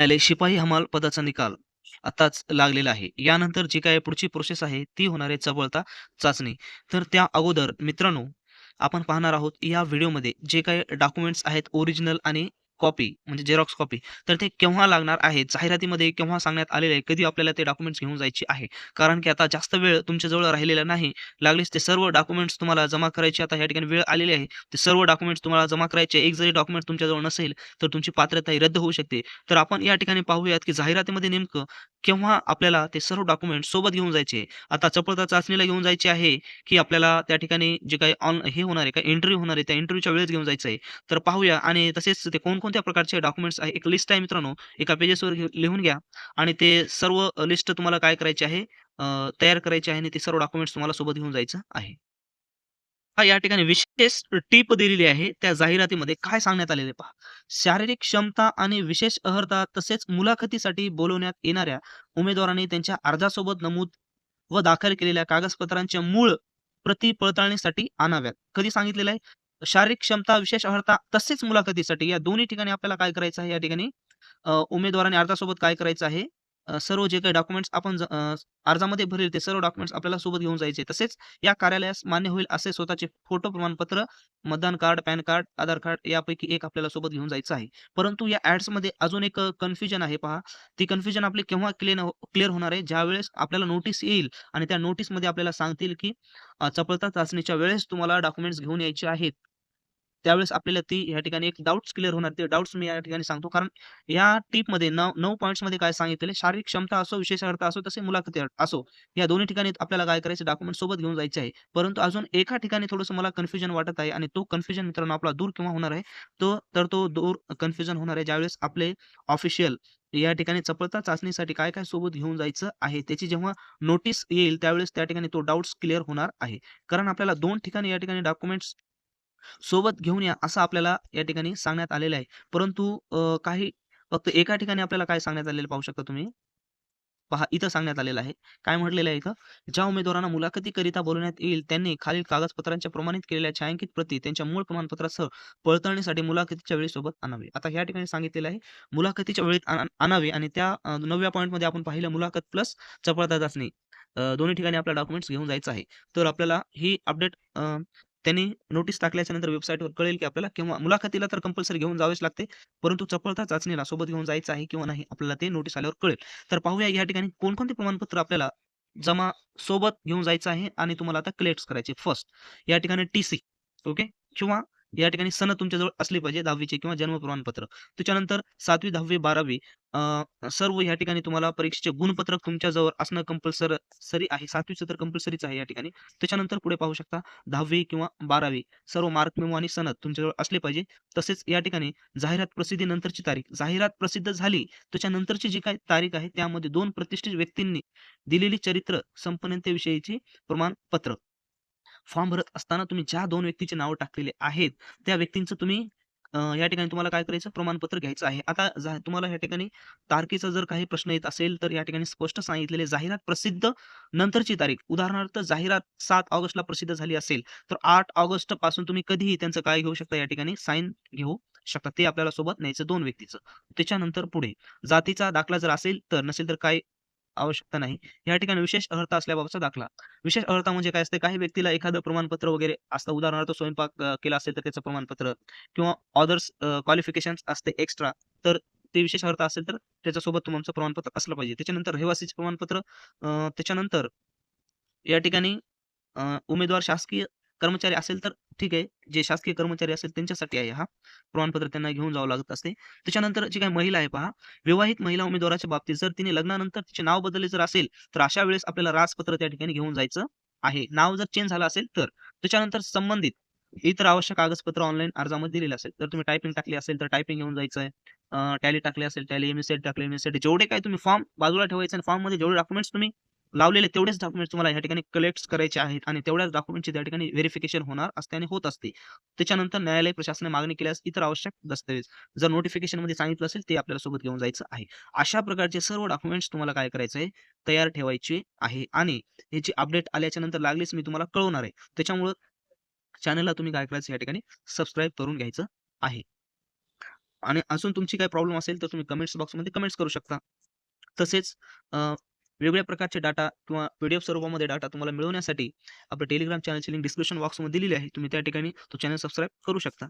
न्यायालय शिपाई हमाल पदाचा निकाल आताच लागलेला आहे. यानंतर जी काय पुढची प्रोसेस आहे ती होणार आहे चबळता चाचणी. तर त्या अगोदर मित्रांनो, आपण पाहणार आहोत या व्हिडिओमध्ये जे काही डॉक्युमेंट्स आहेत ओरिजिनल आणि कॉपी म्हणजे झेरॉक्स कॉपी तर ते केव्हा लागणार आहे? जाहिरातीमध्ये केव्हा सांगण्यात आलेलं आहे? कधी आपल्याला ते डॉक्युमेंट्स घेऊन जायचे आहे? कारण की आता जास्त वेळ तुमच्याजवळ राहिलेला नाही. लागलीच ते सर्व डॉक्युमेंट्स तुम्हाला जमा करायचे आता या ठिकाणी वेळ आलेली आहे. ते सर्व डॉक्युमेंट्स तुम्हाला जमा करायचे. एक जरी डॉक्युमेंट तुमच्याजवळ नसेल, तर तुमची पात्रता ही रद्द होऊ शकते. तर आपण या ठिकाणी पाहूयात की जाहिरातीमध्ये नेमकं केव्हा आपल्याला ते सर्व डॉक्युमेंट्स सोबत घेऊन जायचे? आता चपळता चाचणीला घेऊन जायचे आहे, की आपल्याला त्या ठिकाणी जे काही ऑन हे होणार आहे, का इंटरव्ह्यू होणार आहे, त्या इंटरव्ह्यूच्या वेळेस घेऊन जायचं आहे. तर पाहूया आणि तसेच ते कोण कोणत्या प्रकारचे डॉक्युमेंट्स आहे, एक लिस्ट आहे मित्रांनो. एका पेजेसवर लिहून घ्या आणि ते सर्व लिस्ट तुम्हाला काय करायचे आहे तयार करायचे आहे आणि ते सर्व डॉक्युमेंट्स तुम्हाला सोबत घेऊन जायचं आहे. हा या ठिकाणी विशेष टीप दिलेली आहे. त्या जाहिरातीमध्ये काय सांगण्यात आलेले पहा. शारीरिक क्षमता आणि विशेष अहर्ता तसेच मुलाखतीसाठी बोलवण्यात येणाऱ्या उमेदवारांनी त्यांच्या अर्जासोबत नमूद व दाखल केलेल्या कागदपत्रांच्या मूळ प्रती पडताळणीसाठी आणाव्यात. कधी सांगितलेलं आहे? शारीरिक क्षमता, विशेष अर्हता तसेच मुलाखतीसाठी या दोन्ही ठिकाणी आपल्याला काय करायचं आहे या ठिकाणी उमेदवाराने अर्जासोबत काय करायचं आहे? सर्व जे काही डॉक्युमेंट्स आपण अर्जामध्ये भरेल ते सर्व डॉक्युमेंट्स आपल्याला सोबत घेऊन जायचे. तसेच या कार्यालयास मान्य होईल असे स्वतःचे फोटो प्रमाणपत्र, मतदान card, PAN card, Aadhaar card यापैकी एक आपल्याला सोबत घेऊन जायचं आहे. परंतु या ॲड्समध्ये अजून एक कन्फ्युजन आहे पहा. ती कन्फ्युजन आपली केव्हा क्लिअर क्लिअर हो, होणार आहे? ज्या वेळेस आपल्याला नोटीस येईल आणि त्या नोटीसमध्ये आपल्याला सांगतील की चपळता चाचणीच्या वेळेस तुम्हाला डॉक्युमेंट्स घेऊन यायचे आहेत. त्यावेळेस आपल्याला ती या ठिकाणी एक डाऊट्स क्लिअर होणार. ते डाऊट्स मी या ठिकाणी सांगतो. कारण या टीपमध्ये नऊ नऊ पॉईंट्समध्ये काय सांगितले शारीरिक क्षमता असो, विशेष असो, तसे मुलाखती असो, या दोन्ही ठिकाणी आपल्याला काय करायचं डॉक्युमेंट सोबत घेऊन जायचे आहे. परंतु अजून एका ठिकाणी थोडंसं मला कन्फ्युजन वाटत आहे आणि तो कन्फ्युजन मित्रांनो आपला दूर किंवा होणार आहे? तो तर तो दूर कन्फ्युजन होणार आहे ज्यावेळेस आपले ऑफिशियल या ठिकाणी चपळता चाचणीसाठी काय-काय सोबत घेऊन जायचं आहे. त्याची जेव्हा नोटीस येईल त्यावेळेस त्या ठिकाणी तो डाउट्स क्लिअर होणार आहे. कारण आपल्याला दोन ठिकाणी या ठिकाणी डॉक्युमेंट्स सोबत घेऊन या असं आपल्याला या ठिकाणी सांगण्यात आलेलं आहे. परंतु काही फक्त एका ठिकाणी आपल्याला काय सांगण्यात आलेलं पाहू शकता तुम्ही. पहा इथं सांगण्यात आलेलं आहे. काय म्हटलेलं आहे इथं? ज्या उमेदवारांना मुलाखतीकरिता बोलवण्यात येईल त्यांनी खालील कागदपत्रांच्या प्रमाणित केलेल्या छायांकित प्रती त्यांच्या मूळ प्रमाणपत्रासह पडताळणीसाठी मुलाखतीच्या वेळी सोबत आणावे. आता या ठिकाणी सांगितलेलं आहे मुलाखतीच्या वेळेत आणावे आणि त्या नवव्या पॉईंटमध्ये आपण पाहिलं मुलाखत प्लस चपळता चाचणी दोन्ही ठिकाणी आपल्या डॉक्युमेंट्स घेऊन जायचं आहे. तर आपल्याला ही अपडेट त्यांनी नोटीस टाकल्याच्या नंतर वेबसाईटवर कळेल की आपल्याला किंवा मुलाखतीला तर कंपल्सरी घेऊन जावेच लागते. परंतु चपळता चाचणीला सोबत घेऊन जायचं आहे किंवा नाही आपल्याला ते नोटीस आल्यावर कळेल. तर पाहूया या ठिकाणी कोणकोणते प्रमाणपत्र आपल्याला जमा सोबत घेऊन जायचं आहे आणि तुम्हाला आता कलेक्ट करायचे. फर्स्ट या ठिकाणी टी-सी ओके किंवा या ठिकाणी सण तुमच्याजवळ असली पाहिजे दहावीचे किंवा जन्म प्रमाणपत्र. त्याच्यानंतर सातवी दहावी बारावी सर्व या ठिकाणी तुम्हाला परीक्षेचे गुणपत्रक तुमच्याजवळ असणं कंपल्सरी आहे. सातवीचं तर कंपल्सरीच आहे या ठिकाणी. त्याच्यानंतर पुढे पाहू शकता 10वी किंवा 12वी सर्व मार्क मेमो आणि सनद तुमच्याजवळ असले पाहिजे. तसेच या ठिकाणी जाहिरात प्रसिद्धी नंतरची तारीख. जाहिरात प्रसिद्ध झाली त्याच्यानंतरची जी काही तारीख आहे त्यामध्ये दोन प्रतिष्ठित व्यक्तींनी दिलेली चरित्र संपन्नतेविषयीची प्रमाणपत्र. फॉर्म भरत असताना तुम्ही ज्या दोन व्यक्तीचे नावं टाकलेले आहेत, त्या व्यक्तींचं तुम्ही या ठिकाणी तुम्हाला काय करायचं प्रमाणपत्र घ्यायचं आहे. आता जा तुम्हाला या ठिकाणी तारखेचा जर काही प्रश्न येत असेल, तर या ठिकाणी स्पष्ट सांगितलेले जाहिरात प्रसिद्ध नंतरची तारीख. उदाहरणार्थ जाहिरात सात ऑगस्टला प्रसिद्ध झाली असेल, तर 8 ऑगस्टपासून तुम्ही कधीही त्यांचं काय घेऊ शकता या ठिकाणी साईन घेऊ शकता. ते आपल्याला सोबत न्यायचं दोन व्यक्तीचं. त्याच्यानंतर पुढे जातीचा दाखला जर असेल तर, नसेल तर काय आवश्यकता नाही. या ठिकाणी विशेष अर्हता असल्याबाबतचा दाखला. विशेष अर्हता म्हणजे काय असते? काही व्यक्तीला एखादं प्रमाणपत्र वगैरे असतं. उदाहरणार्थ स्वयंपाक केला असेल तर त्याचं प्रमाणपत्र किंवा ऑदर्स क्वालिफिकेशन असते एक्स्ट्रा. तर ते विशेष अर्थ असेल तर त्याच्यासोबत तुमचं प्रमाणपत्र असलं पाहिजे. त्याच्यानंतर रहिवासीचे प्रमाणपत्र त्याच्यानंतर या ठिकाणी उमेदवार शासकीय कर्मचारी असेल तर ठीक आहे. जे शासकीय कर्मचारी असेल त्यांच्यासाठी आहे हा प्रमाणपत्र त्यांना घेऊन जावं लागत असते. त्याच्यानंतर जी काही महिला आहे पहा, विवाहित महिला उमेदवाराच्या बाबतीत जर तिने लग्नानंतर तिचे नाव बदलले जर असेल, तर अशा वेळेस आपल्याला राजपत्र त्या ठिकाणी घेऊन जायचं आहे. नाव जर चेंज झालं असेल तर. त्याच्यानंतर संबंधित इतर आवश्यक कागदपत्र ऑनलाईन अर्जामध्ये दिलेलं असेल. जर तुम्ही टायपिंग टाकली असेल तर टायपिंग घेऊन जायचं आहे. टॅली टाकली असेल टॅली, एमएसएड टाकले एमएसएड जेवढे काही तुम्ही फॉर्म बाजूला ठेवायचे आणि फॉर्ममध्ये जेवढे डॉक्युमेंट्स तुम्ही लावलेले तेवढेच डॉक्युमेंट्स तुम्हाला या ठिकाणी कलेक्ट करायचे आहेत आणि तेवढ्याच डॉक्युमेंटची त्या ठिकाणी व्हेरिफिकेशन होणार असते आणि होत असते. त्याच्यानंतर न्यायालय प्रशासनाने मागणी केल्यास इतर आवश्यक दस्तऐवज जर नोटिफिकेशनमध्ये सांगितलं असेल ते आपल्याला सोबत घेऊन जायचं आहे. अशा प्रकारचे सर्व डॉक्युमेंट्स तुम्हाला काय करायचं आहे, तयार ठेवायचे आहे आणि ह्याची अपडेट आल्याच्यानंतर लागलीच मी तुम्हाला कळवणार आहे. त्याच्यामुळं चॅनलला तुम्ही काय करायचं या ठिकाणी सबस्क्राईब करून घ्यायचं आहे. आणि अजून तुमची काय प्रॉब्लेम असेल तर तुम्ही कमेंट्स बॉक्समध्ये कमेंट्स करू शकता. तसेच अ, वेगवेगळ्या प्रकारचे डाटा किंवा पी-डी-एफ स्वरूपामध्ये डाटा तुम्हाला मिळवण्यासाठी आपल्या टेलिग्राम चॅनलची लिंक डिस्क्रिप्शन बॉक्समध्ये दिलेली आहे. तुम्ही त्या ठिकाणी तो चॅनल सबस्क्राईब करू शकता.